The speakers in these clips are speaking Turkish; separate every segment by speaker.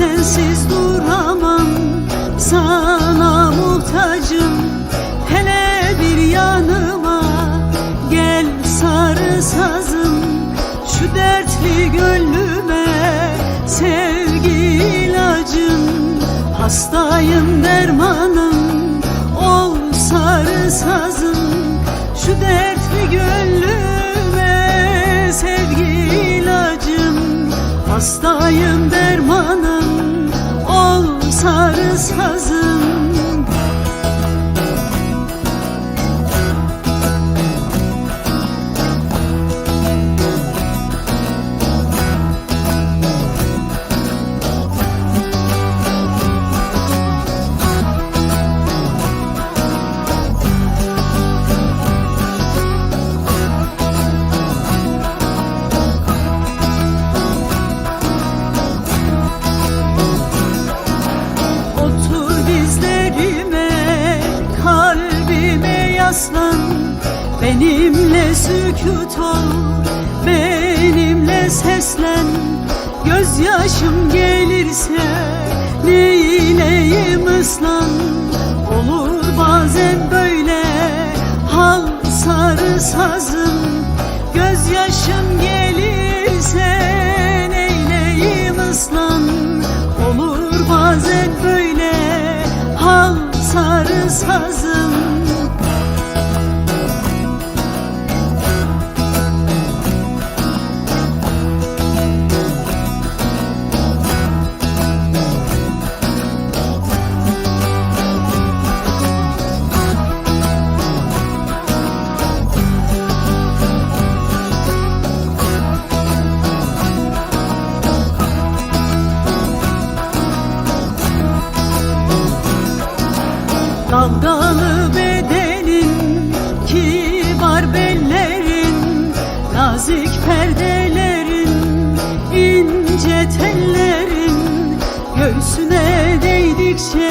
Speaker 1: Sensiz duramam. Sana muhtacım Hele bir yanıma. Gel sarı sazım Şu dertli gönlüme. Sevgi ilacım Hastayım dermanım. Ol sarı sazım Şu dertli gönlüme. Sevgi Hastayım dermanım ol sarı sazım Benimle sükut ol, benimle seslen. Gözyaşım gelirse neyleyim ıslan? Olur bazen böyle hal sarı sazım Gözyaşım gelirse neyleyim ıslan? Olur bazen böyle hal sarı sazım Dalgalı bedenin, kibar bellerin Nazik perdelerin, ince tellerin. Göğsüne değdikçe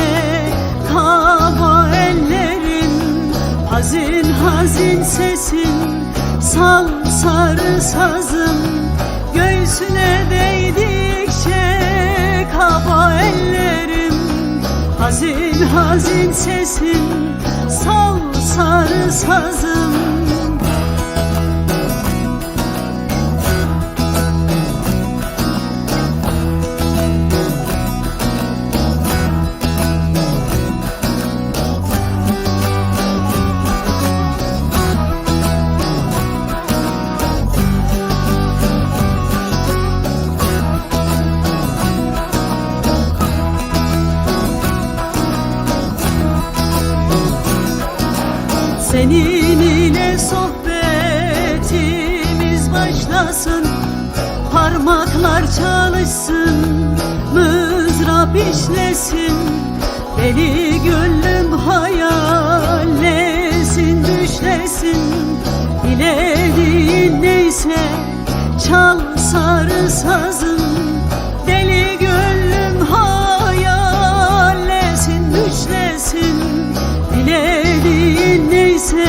Speaker 1: kaba ellerin. Hazin hazin sesin, sal sarı sazın. Göğsüne değdikçe kaba ellerim Hazin sesin Sal sarı sazım başlasın Parmaklar çalışsın Mızrap işlesin Deli gönlüm hayallesin düşlesin. Dilediğin neyse çal sarı sazın Deli gönlüm hayallesin düşlesin. Dilediğin neyse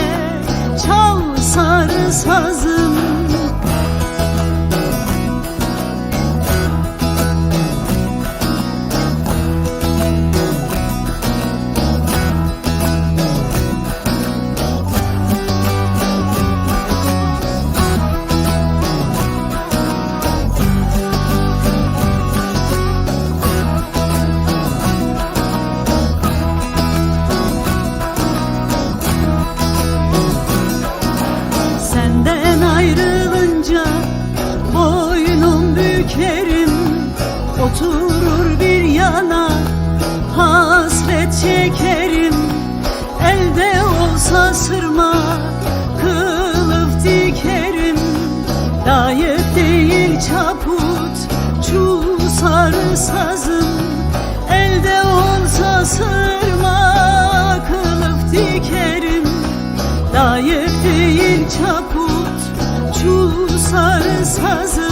Speaker 1: çal sarı sazım Oturur bir yana hasret çekerim. Elde olsa sırma kılıf dikerim. Layık değil çaput çul sarı sazım. Elde olsa sırma kılıf dikerim. Layık değil çaput çul sarı Sazım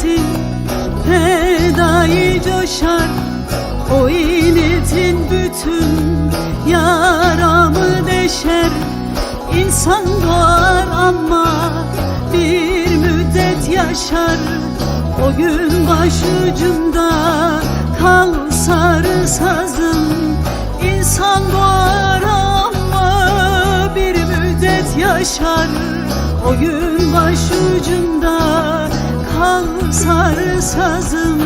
Speaker 1: seninlersin Fedayı coşar. O ini bütün yaramı deşer. İnsan doğar ama bir müddet yaşar. O gün başucumda kal sarı sazım. İnsan doğar ama bir müddet yaşar. O gün başucumda kal sarı sazım.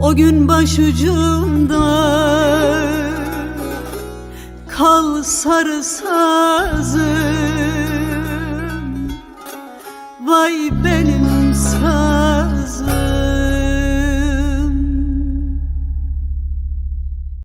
Speaker 1: O gün başucumda. Kal sarı sazım. Vay benim